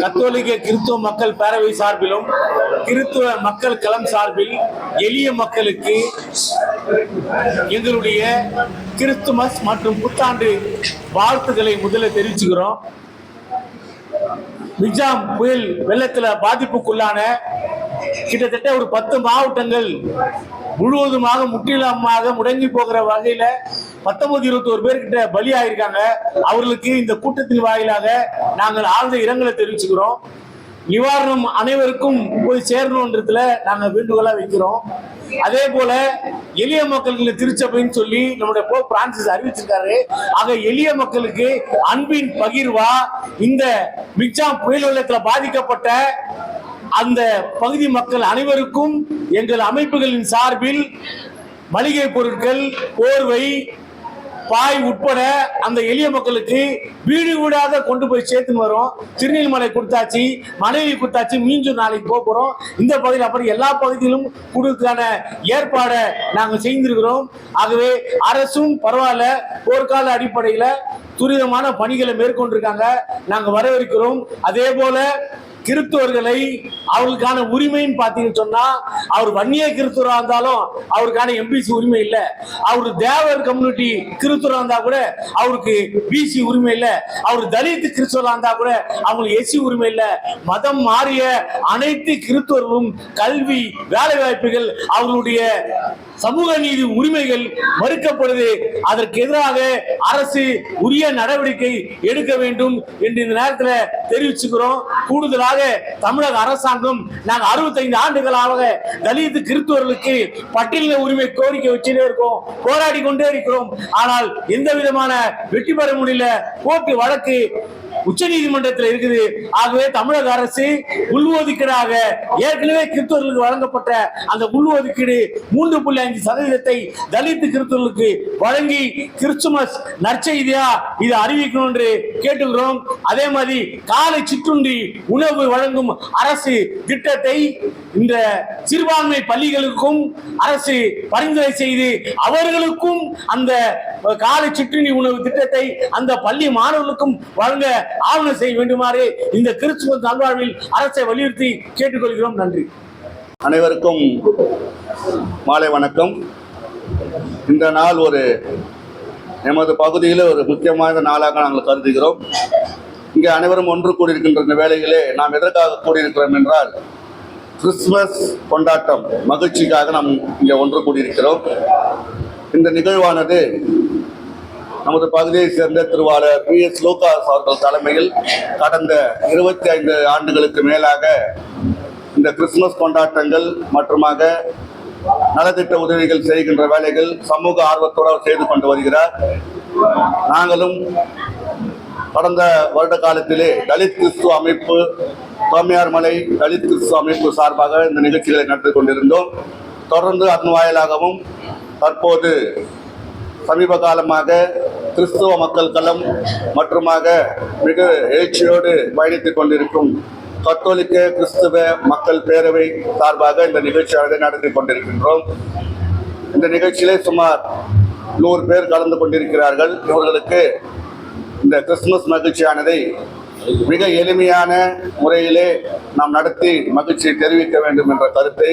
கத்தோலிக்க கிறிஸ்துவ மக்கள் பேரவை சார்பிலும் கிறிஸ்துவ மக்கள் களம் சார்பில் எளிய மக்களுக்கு எங்களுடைய கிறிஸ்துமஸ் மற்றும் புத்தாண்டு வாழ்த்துக்களை முதல்ல தெரிவிச்சுக்கிறோம். நிஜாம் புயல் வெள்ளத்துல பாதிப்புக்குள்ளான கிட்டத்தட்ட ஒரு பத்து மாவட்டங்கள் முழுவதுமாக முற்றிலுமாக முடங்கி போகிற வகையில பத்தொன்பது இருபத்தி ஒரு பேர்கிட்ட பலி ஆயிருக்காங்க அவர்களுக்கு இந்த கூட்டத்தின் வாயிலாக நாங்கள் ஆழ்ந்த இரங்கலை தெரிவிச்சுக்கிறோம். நிவாரணம் அனைவருக்கும் போய் சேரணுன்றதுல நாங்கள் வேண்டுகோளா வைக்கிறோம். அதே போல எளிய மக்களுக்கு திருச்சபைன்னு சொல்லி நம்முடைய போ பிரான்சிஸ் அறிவிச்சிருக்காரு. ஆக எளிய மக்களுக்கு அன்பின் பகிர்வா இந்த மிக்சாம் புயல் வெள்ளத்தில் பாதிக்கப்பட்ட அந்த பகுதி மக்கள் அனைவருக்கும் எங்கள் அமைப்புகளின் சார்பில் மளிகை பொருட்கள் போர்வை பாய் உட்பட அந்த எளிய மக்களுக்கு வீடு வீடாக கொண்டு போய் சேர்த்துன்னு வரோம். திருநெல்மலை கொடுத்தாச்சு மனைவி கொடுத்தாச்சு மீஞ்சூர் நாளைக்கு போக போறோம். இந்த பகுதியில் அப்படி எல்லா பகுதியிலும் கொடுக்கான ஏற்பாடை நாங்கள் செய்திருக்கிறோம். ஆகவே அரசும் பரவாயில்ல போர்க்கால அடிப்படையில் துரிதமான பணிகளை மேற்கொண்டிருக்காங்க. நாங்கள் வரவேற்கிறோம். அதே போல கிறிஸ்துவர்களை அவர்களுக்கான உரிமைன்னு பார்த்தீங்கன்னு சொன்னா அவர் வன்னிய கிறித்துவராக இருந்தாலும் அவருக்கான எம்பிசி உரிமை இல்லை. அவர் தேவர் கம்யூனிட்டி கிறித்துவராக இருந்தா கூட அவருக்கு பிசி உரிமை இல்லை. அவர் தலித் கிறிஸ்துவராக இருந்தா கூட அவங்களுக்கு எஸ்சி உரிமை இல்லை. மதம் மாறிய அனைத்து கிறிஸ்துவர்களும் கல்வி வேலை வாய்ப்புகள் அவர்களுடைய சமூக நீதி உரிமைகள் மறுக்கப்படுது. அதற்கு எதிராக அரசு உரிய நடவடிக்கை எடுக்க வேண்டும் என்று இந்த நேரத்தில் தெரிவிச்சுக்கிறோம். கூடுதலாக தமிழக அரசாங்கம் நாங்கள் அறுபத்தைந்து ஆண்டுகளாக தலித்து கிறிஸ்துவர்களுக்கு பட்டியலின உரிமை கோரிக்கை வச்சுட்டே இருக்கோம். போராடி கொண்டே இருக்கிறோம். ஆனால் எந்த விதமான வெற்றி பெற முடியல. கோர்ட்டு வழக்கு உச்ச நீதிமன்றத்தில் இருக்குது. ஆகவே தமிழக அரசு உள்ஒதுக்கீடாக ஏற்கனவே கிறிஸ்தவர்களுக்கு வழங்கப்பட்ட அந்த உள்ஒதுக்கீடு மூன்று புள்ளி அஞ்சு சதவீதத்தை தலித் கிறிஸ்தவர்களுக்கு வழங்கி கிறிஸ்துமஸ் நற்செய்தியா இதை அறிவிக்கணும் என்று கேட்டுக்கிறோம். அதே மாதிரி காலை சிற்றுண்டி உணவு வழங்கும் அரசு திட்டத்தை இந்த சிறுபான்மை பள்ளிகளுக்கும் அரசு பரிந்துரை செய்து அவர்களுக்கும் அந்த காலை சிற்றுண்டி உணவு திட்டத்தை அந்த பள்ளி மாணவர்களுக்கும் வழங்க ஆவணம் செய்ய வேண்டுமாறு இந்த கிறிஸ்துவ நல்வாழ்வில் அரசை வலியுறுத்தி கேட்டுக்கொள்கிறோம். நன்றி. அனைவருக்கும் மாலை வணக்கம். இந்த நாள் ஒரு எமது பகுதியில் ஒரு முக்கியமான நாளாக நாங்கள் கருதுகிறோம். இங்கே அனைவரும் ஒன்று கூடியிருக்கின்ற இந்த வேலைகளே நாம் எதற்காக கூடியிருக்கிறோம் என்றால் கிறிஸ்துமஸ் கொண்டாட்டம் மகிழ்ச்சிக்காக நாம் இங்கே ஒன்று கூடியிருக்கிறோம். இந்த நிகழ்வானது நமது பகுதியை சேர்ந்த திருவாளர் பி. எஸ். லோகாஸ் அவர்கள் தலைமையில் கடந்த இருபத்தி ஐந்து ஆண்டுகளுக்கு மேலாக இந்த கிறிஸ்துமஸ் கொண்டாட்டங்கள் மற்றுமாக நலத்திட்ட உதவிகள் செய்கின்ற வேலைகள் சமூக ஆர்வத்தோடு செய்து கொண்டு வருகிறார். நாங்களும் கடந்த வருட காலத்திலே தலித் கிறிஸ்துவ அமைப்பு தோமையார்மலை தலித் கிறிஸ்துவ அமைப்பு சார்பாக இந்த நிகழ்ச்சிகளை நடத்தி கொண்டிருந்தோம். தொடர்ந்து அதன் வாயிலாகவும் தற்போது சமீப காலமாக கிறிஸ்துவ மக்கள் களம் மற்றுமாக மிக எழுச்சியோடு பயணித்துக் கொண்டிருக்கும் கத்தோலிக்க கிறிஸ்துவ மக்கள் பேரவை சார்பாக இந்த நிகழ்ச்சியானதை நடத்தி கொண்டிருக்கின்றோம். இந்த நிகழ்ச்சியிலே சுமார் நூறு பேர் கலந்து கொண்டிருக்கிறார்கள். இவர்களுக்கு இந்த கிறிஸ்துமஸ் மகிழ்ச்சியானதை மிக எளிமையான முறையிலே நாம் நடத்தி மகிழ்ச்சியை தெரிவிக்க வேண்டும் என்ற கருத்தை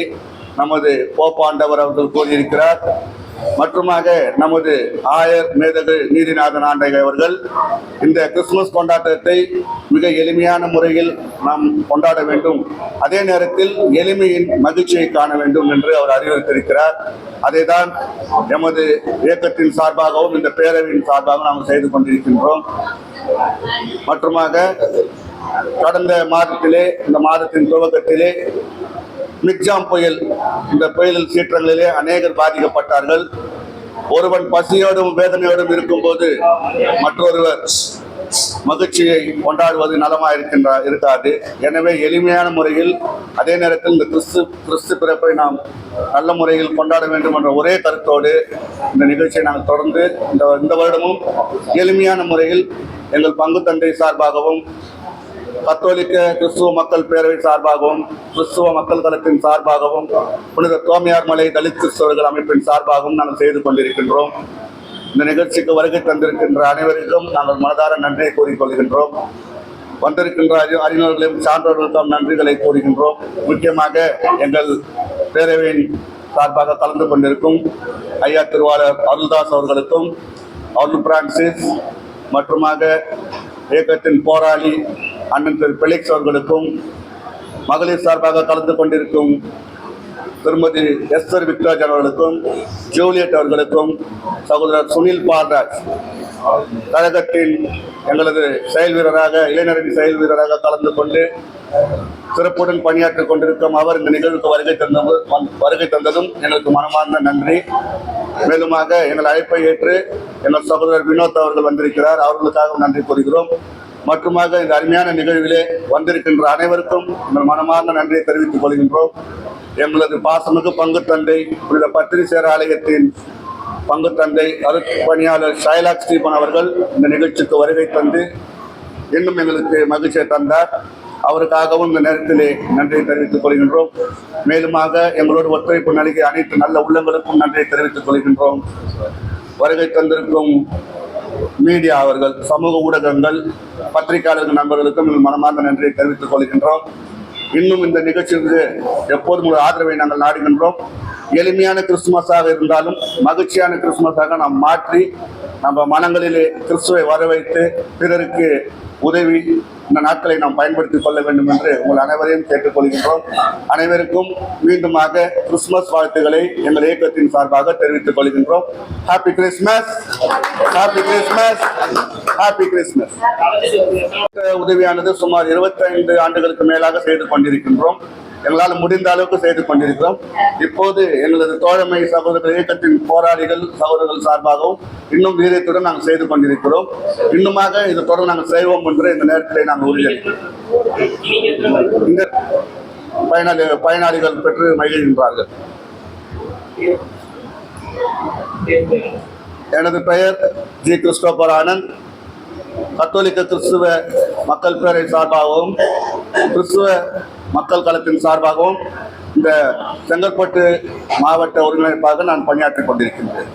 நமது போப்பாண்டவர் அவர்கள் கூறியிருக்கிறார். மற்றுமாக நமது ஆயர் மேதகு நீதிநாதன் ஆண்டகை அவர்கள் இந்த கிறிஸ்துமஸ் கொண்டாட்டத்தை மிக எளிமையான முறையில் நாம் கொண்டாட வேண்டும். அதே நேரத்தில் எளிமையின் மகிழ்ச்சியை காண வேண்டும் என்று அவர் அறிவுறுத்தியிருக்கிறார். அதைதான் எமது இயக்கத்தின் சார்பாகவும் இந்த பேரவையின் சார்பாகவும் நாம் செய்து கொண்டிருக்கின்றோம். மற்றுமாக கடந்த மாதத்திலே இந்த மாதத்தின் துவக்கத்திலே மிக்ஜாம் புயல். இந்த புயலில் சீற்றங்களிலே அநேகர் பாதிக்கப்பட்டார்கள். ஒருவன் பசியோடும் வேதனையோடும் இருக்கும்போது மற்றொருவர் மகிழ்ச்சியை கொண்டாடுவது நலமாக இருக்கின்ற இருக்காது. எனவே எளிமையான முறையில் அதே நேரத்தில் இந்த கிறிஸ்து கிறிஸ்து பிறப்பை நாம் நல்ல முறையில் கொண்டாட வேண்டும் என்ற ஒரே கருத்தோடு இந்த நிகழ்ச்சியை நாங்கள் தொடர்ந்து இந்த இந்த வருடமும் எளிமையான முறையில் எங்கள் பங்கு தந்தை சார்பாகவும் கத்தோலிக்க கிறிஸ்துவ மக்கள் பேரவை சார்பாகவும் கிறிஸ்துவ மக்கள் தளத்தின் சார்பாகவும் புனித தோமையார் மலை தலித் கிறிஸ்தவர்கள் அமைப்பின் சார்பாகவும் நாங்கள் செய்து கொண்டிருக்கின்றோம். இந்த நிகழ்ச்சிக்கு வருகை தந்திருக்கின்ற அனைவருக்கும் நாங்கள் மனதார நன்றியை கூறிக்கொள்கின்றோம் வந்திருக்கின்ற அறி அறிஞர்களையும் சான்றோர்களுக்கும் நன்றிகளை கூறுகின்றோம். முக்கியமாக எங்கள் பேரவையின் சார்பாக கலந்து கொண்டிருக்கும் ஐயா திருவாளர் அருள்தாஸ் அவர்களுக்கும் அருள் பிரான்சிஸ் மற்றுமாக இயக்கத்தின் போராளி அண்ணன் திரு பெலிக்ஸ் அவர்களுக்கும் மகளிர் சார்பாக கலந்து கொண்டிருக்கும் திருமதி எஸ்தர் விக்ராஜ் அவர்களுக்கும் ஜூலியட் அவர்களுக்கும் சகோதரர் சுனில் பால்ராஜ் கழகத்தின் எங்களது செயல் வீரராக இளைஞரின் செயல் வீரராக கலந்து கொண்டு சிறப்புடன் பணியாற்றிக் கொண்டிருக்கும் அவர் இந்த நிகழ்வுக்கு வருகை தந்தது வருகை தந்ததும் எங்களுக்கு மனமார்ந்த நன்றி. மேலுமாக எங்கள் அழைப்பை ஏற்று எங்கள் சகோதரர் வினோத் அவர்கள் வந்திருக்கிறார். அவர்களுக்காக நன்றி கூறுகிறோம். மற்றுமாக இந்த அருமையான நிகழ்விலே வந்திருக்கின்ற அனைவருக்கும் எங்கள் மனமார்ந்த நன்றியை தெரிவித்துக் கொள்கின்றோம். எங்களது பாசமிகு பங்கு தந்தை புனித பத்திரிசேர ஆலயத்தின் பங்கு தந்தை அருட்பணியாளர் ஷைலாக் ஸ்ரீபன் அவர்கள் இந்த நிகழ்ச்சிக்கு வருகை தந்து இன்னும் எங்களுக்கு மகிழ்ச்சியை தந்தார். அவருக்காகவும் இந்த நேரத்திலே நன்றியை தெரிவித்துக் கொள்கின்றோம். மேலுமாக எங்களோடு ஒத்துழைப்பு நல்கிய அனைத்து நல்ல உள்ளங்களுக்கும் நன்றியை தெரிவித்துக் கொள்கின்றோம். வருகை தந்திருக்கும் மீடியா அவர்கள் சமூக ஊடகங்கள் பத்திரிகையாளர்கள் நண்பர்களுக்கும் மனமார்ந்த நன்றியை தெரிவித்துக் கொள்கின்றோம். இன்னும் இந்த நிகழ்ச்சிக்கு எப்போதும் ஒரு ஆதரவை நாங்கள் நாடுகின்றோம். எளிமையான கிறிஸ்துமஸாக இருந்தாலும் மகிழ்ச்சியான கிறிஸ்துமஸாக நாம் மாற்றி நம்ம மனங்களிலே கிறிஸ்துவை வரவைத்து பிறருக்கு உதவி இந்த நாட்களை நாம் பயன்படுத்திக் கொள்ள வேண்டும் என்று உங்கள் அனைவரையும் கேட்டுக்கொள்கின்றோம் அனைவருக்கும் மீண்டுமாக கிறிஸ்துமஸ் வாழ்த்துக்களை எங்கள் இயக்கத்தின் சார்பாக தெரிவித்துக் கொள்கின்றோம். Happy Christmas happy Christmas happy Christmas உதவியானது சுமார் 25 ஆண்டுகளுக்கு மேலாக செய்து கொண்டிருக்கின்றோம். எங்களால் முடிந்த அளவுக்கு செய்து கொண்டிருக்கிறோம். இப்போது எங்களது தோழமை சகோதரர்கள் இயக்கத்தின் போராளிகள் சகோதரர்கள் சார்பாகவும் இன்னும் வீரியத்துடன் நாங்கள் செய்து கொண்டிருக்கிறோம். இன்னுமாக இது தொடர்ந்து நாங்கள் செய்வோம் என்று இந்த நேரத்தில் நாங்கள் உறுதியளிக்கிறோம் இந்த பயனாளி பயனாளிகள் பெற்று மகிழ்கின்றார்கள் எனது பெயர் ஜி. கிறிஸ்டோபர் ஆனந்த் கத்தோலிக்க கிறிஸ்துவ மக்கள் பேரை சார்பாகவும் கிறிஸ்துவ மக்கள் களத்தின் சார்பாகவும் இந்த செங்கல்பட்டு மாவட்ட ஒருங்கிணைப்பாக நான் பணியாற்றிக் கொண்டிருக்கின்றேன்.